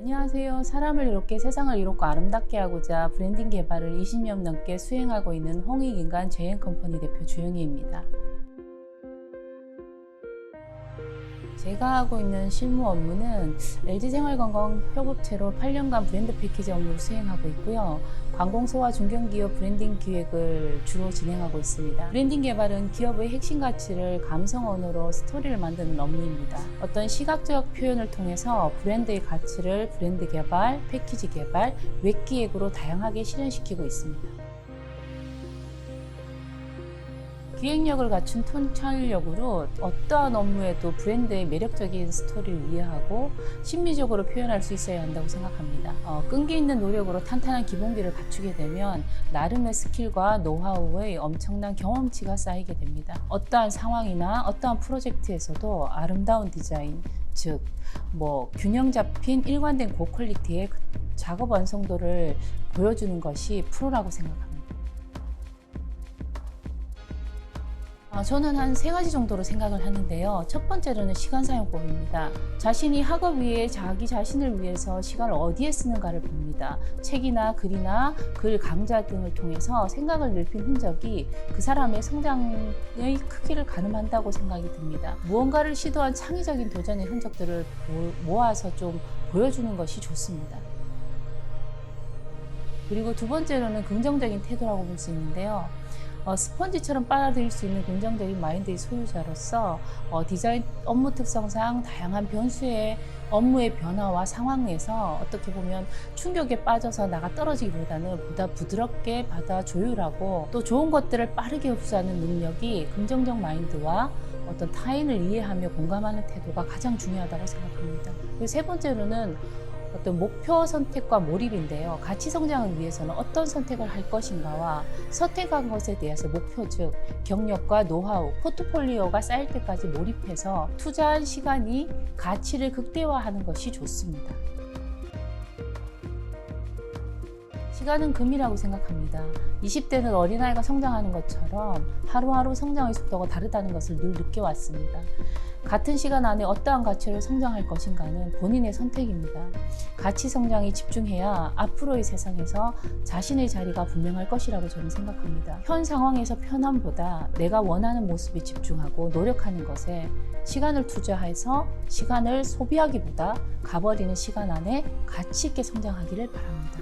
안녕하세요. 사람을 이롭게 세상을 이롭고 아름답게 하고자 브랜딩 개발을 20년 넘게 수행하고 있는 홍익인간 제행컴퍼니 대표 주영희입니다. 제가 하고 있는 실무 업무는 LG생활건강 협업체로 8년간 브랜드 패키지 업무를 수행하고 있고요. 관공서와 중견기업 브랜딩 기획을 주로 진행하고 있습니다. 브랜딩 개발은 기업의 핵심 가치를 감성 언어로 스토리를 만드는 업무입니다. 어떤 시각적 표현을 통해서 브랜드의 가치를 브랜드 개발, 패키지 개발, 웹 기획으로 다양하게 실현시키고 있습니다. 기획력을 갖춘 통찰력으로 어떠한 업무에도 브랜드의 매력적인 스토리를 이해하고 심미적으로 표현할 수 있어야 한다고 생각합니다. 어, 끈기 있는 노력으로 탄탄한 기본기를 갖추게 되면 나름의 스킬과 노하우의 엄청난 경험치가 쌓이게 됩니다. 어떠한 상황이나 어떠한 프로젝트에서도 아름다운 디자인, 즉, 뭐 균형 잡힌 일관된 고퀄리티의 작업 완성도를 보여주는 것이 프로라고 생각합니다. 저는 한 세 가지 정도로 생각을 하는데요. 첫 번째로는 시간 사용법입니다. 자신이 학업 위에 자기 자신을 위해서 시간을 어디에 쓰는가를 봅니다. 책이나 글이나 글 강좌 등을 통해서 생각을 넓힌 흔적이 그 사람의 성장의 크기를 가늠한다고 생각이 듭니다. 무언가를 시도한 창의적인 도전의 흔적들을 모아서 좀 보여주는 것이 좋습니다. 그리고 두 번째로는 긍정적인 태도라고 볼 수 있는데요. 어, 스펀지처럼 빨아들일 수 있는 긍정적인 마인드의 소유자로서 어, 디자인 업무 특성상 다양한 변수의 업무의 변화와 상황 내에서 어떻게 보면 충격에 빠져서 나가 떨어지기보다는 보다 부드럽게 받아 조율하고 또 좋은 것들을 빠르게 흡수하는 능력이 긍정적 마인드와 어떤 타인을 이해하며 공감하는 태도가 가장 중요하다고 생각합니다. 세 번째로는 어떤 목표 선택과 몰입인데요. 가치 성장을 위해서는 어떤 선택을 할 것인가와 선택한 것에 대해서 목표 즉 경력과 노하우, 포트폴리오가 쌓일 때까지 몰입해서 투자한 시간이 가치를 극대화하는 것이 좋습니다. 시간은 금이라고 생각합니다. 20대는 어린아이가 성장하는 것처럼 하루하루 성장의 속도가 다르다는 것을 늘 느껴왔습니다. 같은 시간 안에 어떠한 가치를 성장할 것인가는 본인의 선택입니다. 가치 성장에 집중해야 앞으로의 세상에서 자신의 자리가 분명할 것이라고 저는 생각합니다. 현 상황에서 편함보다 내가 원하는 모습에 집중하고 노력하는 것에 시간을 투자해서 시간을 소비하기보다 가버리는 시간 안에 가치 있게 성장하기를 바랍니다.